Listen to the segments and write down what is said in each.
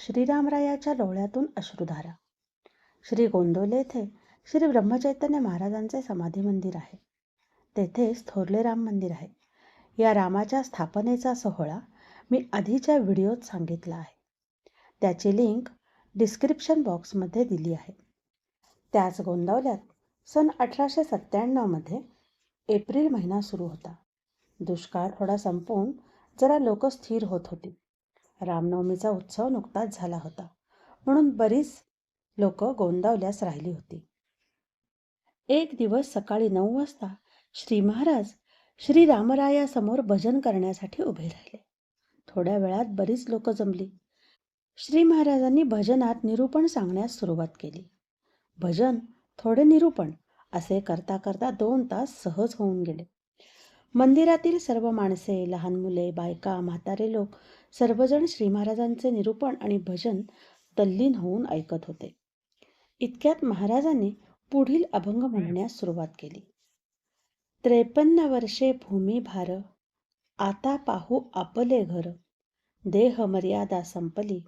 श्रीरामरायाच्या डोळ्यातून अश्रुधारा. श्री गोंदवले येथे श्री ब्रह्मचैतन्य महाराजांचे समाधी मंदिर आहे. तेथेच थोरले राम मंदिर आहे. या रामाच्या स्थापनेचा सोहळा मी आधीच्या व्हिडिओत सांगितला आहे. त्याची लिंक डिस्क्रिप्शन बॉक्समध्ये दिली आहे. त्याच गोंदावल्यात सन अठराशे सत्त्याण्णवमध्ये एप्रिल महिना सुरू होता. दुष्काळ थोडा संपवून जरा लोक स्थिर होत होती. रामनवमीचा उत्सव नुकताच झाला होता. म्हणून बरीच लोक गोंदावल्यास राहिली होती. एक दिवस सकाळी नऊ वाजता श्री महाराज श्री रामरायासमोर भजन करण्यासाठी उभे राहिले. थोड्या वेळात बरीच लोक जमली. श्री महाराजांनी भजनात निरूपण सांगण्यास सुरुवात केली. भजन थोडे निरूपण असे करता करता दोन तास सहज होऊन गेले. मंदिरातील सर्व माणसे लहान मुले बायका म्हातारे लोक सर्वजण श्री महाराजांचे निरूपण आणि भजन तल्लीन होऊन ऐकत होते. इतक्यात महाराजांनी पुढील अभंग म्हणण्यास सुरुवात केली. त्रेपन्न वर्षे भूमी भार आता पाहू आपले घर. देह मर्यादा संपली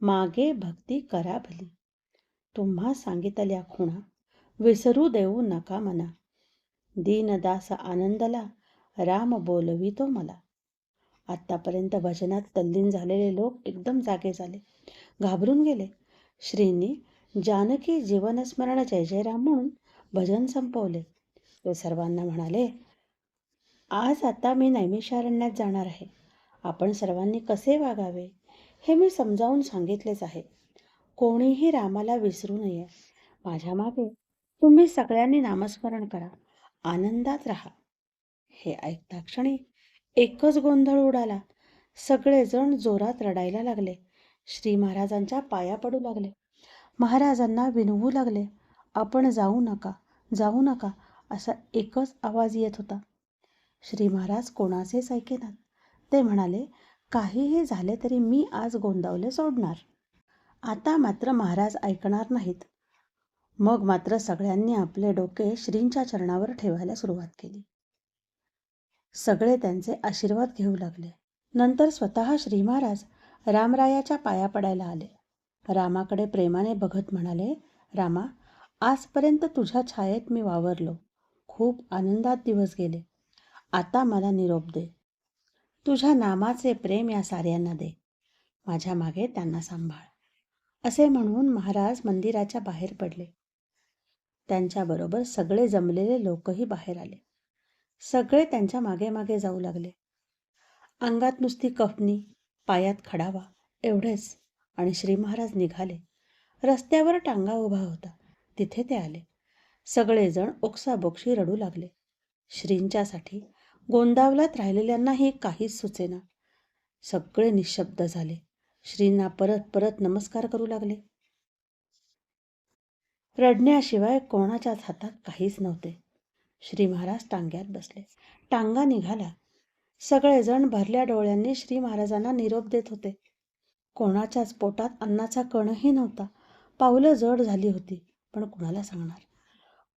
मागे भक्ती करा भली. तुम्हा सांगितल्या खुणा विसरू देऊ नका मना. दीनदास आनंदला राम बोलवितो मला. आत्तापर्यंत भजनात तल्लीन झालेले लोक एकदम जागे झाले. घाबरून गेले. श्रींनी जानकी जीवनस्मरण जय जय राम म्हणून भजन संपवले. ते सर्वांना म्हणाले आज आता मी नैमिषारण्यात जाणार आहे. आपण सर्वांनी कसे वागावे हे मी समजावून सांगितलेच आहे. कोणीही रामाला विसरू नये. माझ्या मागे तुम्ही सगळ्यांनी नामस्मरण करा. आनंदात राहा. हे ऐकता क्षणी एकच गोंधळ उडाला. सगळेजण जोरात रडायला लागले. श्री महाराजांच्या पाया पडू लागले. महाराजांना विनवू लागले. आपण जाऊ नका जाऊ नका असा एकच आवाज येत होता. श्री महाराज कोणाचेच ऐकेनात ते म्हणाले काहीही झाले तरी मी आज गोंदावले सोडणार. आता मात्र महाराज ऐकणार नाहीत. मग मात्र सगळ्यांनी आपले डोके श्रींच्या चरणावर ठेवायला सुरुवात केली. सगळे त्यांचे आशीर्वाद घेऊ लागले. नंतर स्वतः श्री महाराज रामरायाच्या पाया पडायला आले. रामाकडे प्रेमाने बघत म्हणाले रामा आजपर्यंत तुझ्या छायेत मी वावरलो. खूप आनंदात दिवस गेले. आता मला निरोप दे. तुझ्या नामाचे प्रेम या साऱ्यांना दे. माझ्या मागे त्यांना सांभाळ. असे म्हणून महाराज मंदिराच्या बाहेर पडले. त्यांच्याबरोबर सगळे जमलेले लोकही बाहेर आले. सगळे त्यांच्या मागे मागे जाऊ लागले. अंगात नुसती कफनी पायात खडावा एवढेच. आणि श्री महाराज निघाले. रस्त्यावर टांगा उभा होता. तिथे ते आले. सगळेजण ओक्साबोक्षी रडू लागले. श्रींच्यासाठी गोंदावलात राहिलेल्यांनाही काहीच सुचेना. सगळे निशब्द झाले. श्रींना परत परत नमस्कार करू लागले. रडण्याशिवाय कोणाच्याच हातात काहीच नव्हते. श्री महाराज टांग्यात बसले. टांगा निघाला. सगळेजण भरल्या डोळ्यांनी श्री महाराजांना निरोप देत होते. कोणाच्याच पोटात अन्नाचा कणही नव्हता. पावलं जड झाली होती पण कुणाला सांगणार?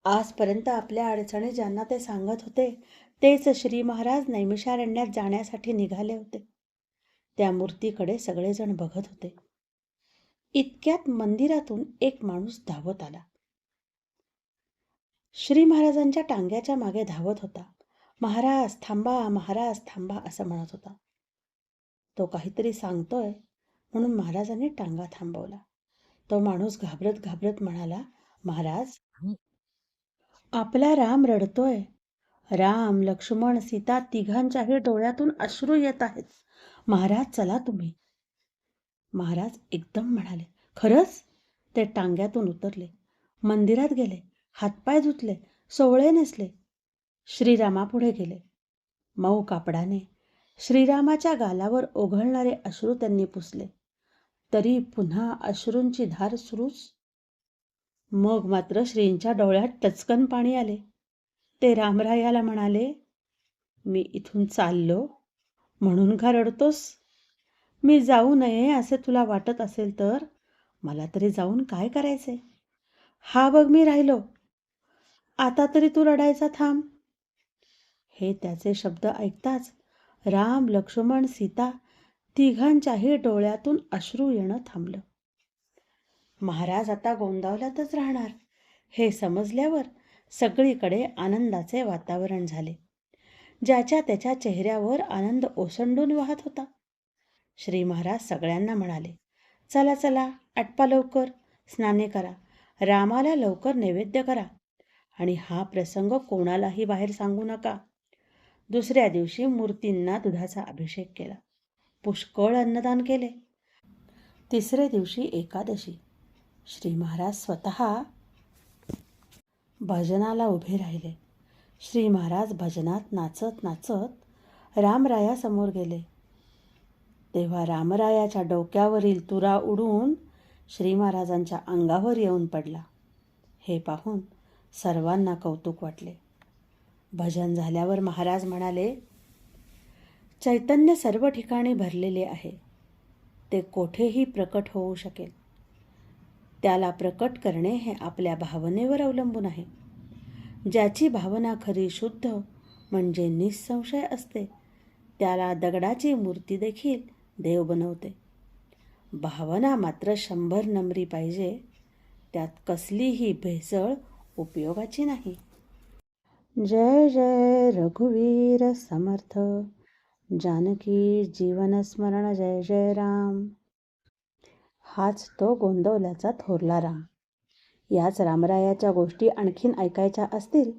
आजपर्यंत आपल्या अडचणी ज्यांना ते सांगत होते तेच श्री महाराज नैमिषारण्यात जाण्यासाठी निघाले होते. त्या मूर्तीकडे सगळेजण बघत होते. इतक्यात मंदिरातून एक माणूस धावत आला. श्री महाराजांच्या टांग्याच्या मागे धावत होता. महाराज थांबा महाराज थांबा असं म्हणत होता. तो काहीतरी सांगतोय म्हणून महाराजांनी टांगा थांबवला. तो माणूस घाबरत घाबरत म्हणाला महाराज आपला राम रडतोय. राम लक्ष्मण सीता तिघांच्याही डोळ्यातून अश्रू येत आहेत. महाराज चला तुम्ही. महाराज एकदम म्हणाले खरंच? ते टांग्यातून उतरले. मंदिरात गेले. हातपाय धुतले सोवळे नेसले. श्रीरामापुढे गेले. मऊ कापडाने श्रीरामाच्या गालावर ओघळणारे अश्रू त्यांनी पुसले. तरी पुन्हा अश्रूंची धार सुरूच. मग मात्र श्रींच्या डोळ्यात टचकन पाणी आले. ते रामरायाला म्हणाले मी इथून चाललो म्हणून का रडतोस मी जाऊ नये असे तुला वाटत असेल तर मला तरी जाऊन काय करायचे हा बघ मी राहिलो. आता तरी तू रडायचा थांब. हे त्याचे शब्द ऐकताच राम लक्ष्मण सीता तिघांच्याही डोळ्यातून अश्रू येणं थांबलं. महाराज आता गोंदावल्यातच राहणार. हे समजल्यावर सगळीकडे आनंदाचे वातावरण झाले. ज्याच्या त्याच्या चेहऱ्यावर आनंद ओसंडून वाहत होता. श्री महाराज सगळ्यांना म्हणाले चला चला आटपा लवकर स्नाने करा. रामाला लवकर नैवेद्य करा. आणि हा प्रसंग कोणालाही बाहेर सांगू नका. दुसऱ्या दिवशी मूर्तींना दुधाचा अभिषेक केला. पुष्कळ अन्नदान केले. तिसऱ्या दिवशी एकादशी. श्री महाराज स्वतः भजनाला उभे राहिले. श्री महाराज भजनात नाचत नाचत रामरायासमोर गेले. तेव्हा रामरायाच्या डोक्यावरील तुरा उडून श्री महाराजांच्या अंगावर येऊन पडला. हे पाहून सर्वांना कौतुक वाटले. भजन झाल्यावर महाराज म्हणाले चैतन्य सर्व ठिकाणी भरलेले आहे. ते कोठेही प्रकट होऊ शकेल. त्याला प्रकट करणे हे आपल्या भावनेवर अवलंबून आहे. ज्याची भावना खरी शुद्ध म्हणजे निसंशय असते त्याला दगडाची मूर्ती देखील देव बनवते. भावना मात्र शंभर नंबरी पाहिजे. त्यात कसलीही भेसळ उपयोगाची नाही. जय जय रघुवीर समर्थ. जानकी जीवन स्मरण जय जय राम. हाच तो गोंदवल्याचा थोरला राम. याच रामरायाच्या गोष्टी आणखीन ऐकायच्या असतील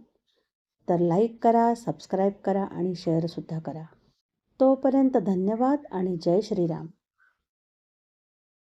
तर लाईक करा सबस्क्राईब करा आणि शेअरसुद्धा करा. तोपर्यंत धन्यवाद आणि जय श्रीराम.